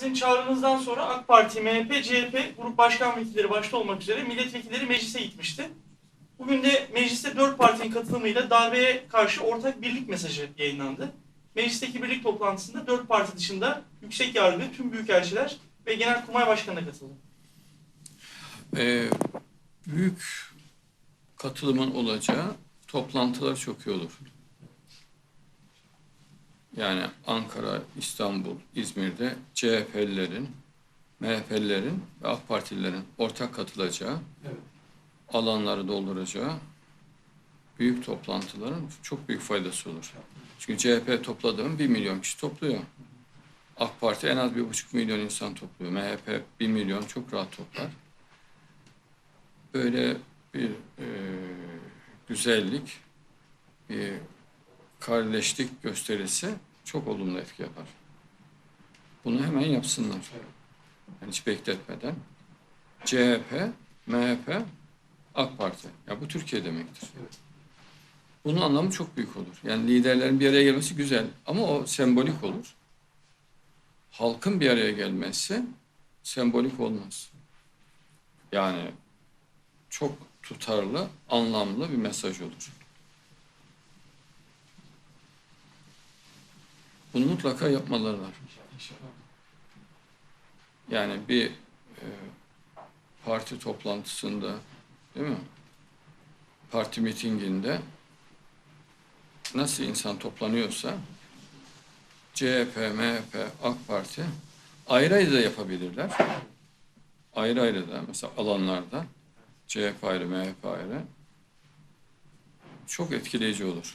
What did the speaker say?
sizin çağrınızdan sonra AK Parti, MHP, CHP grup başkan vekilleri başta olmak üzere milletvekilleri meclise gitmişti. Bugün de mecliste dört partinin katılımıyla darbeye karşı ortak birlik mesajı yayınlandı. Meclisteki birlik toplantısında dört parti dışında yüksek yargı, tüm büyükelçiler ve genelkurmay başkanı katıldı. Ee, büyük katılımın olacağı toplantılar çok iyi olur. Yani Ankara, İstanbul, İzmir'de CHP'lilerin, MHP'lilerin ve AK Partililerin ortak katılacağı, alanları dolduracağı büyük toplantıların çok büyük faydası olur. Çünkü CHP topladığım bir milyon kişi topluyor. AK Parti en az bir buçuk milyon insan topluyor. MHP bir milyon çok rahat toplar böyle bir e, güzellik, bir kardeşlik gösterisi çok olumlu etki yapar. Bunu hemen yapsınlar. Yani hiç bekletmeden. CHP, MHP, AK Parti. Ya bu Türkiye demektir. Bunun anlamı çok büyük olur. Yani liderlerin bir araya gelmesi güzel ama o sembolik olur. Halkın bir araya gelmesi sembolik olmaz. Yani çok tutarlı, anlamlı bir mesaj olur. Bunu mutlaka yapmaları var. Yani bir e, parti toplantısında, değil mi? Parti mitinginde nasıl insan toplanıyorsa CHP, MHP, AK Parti ayrı ayrı da yapabilirler. Ayrı ayrı da mesela alanlarda CHP ayrı, MHP ayrı çok etkileyici olur.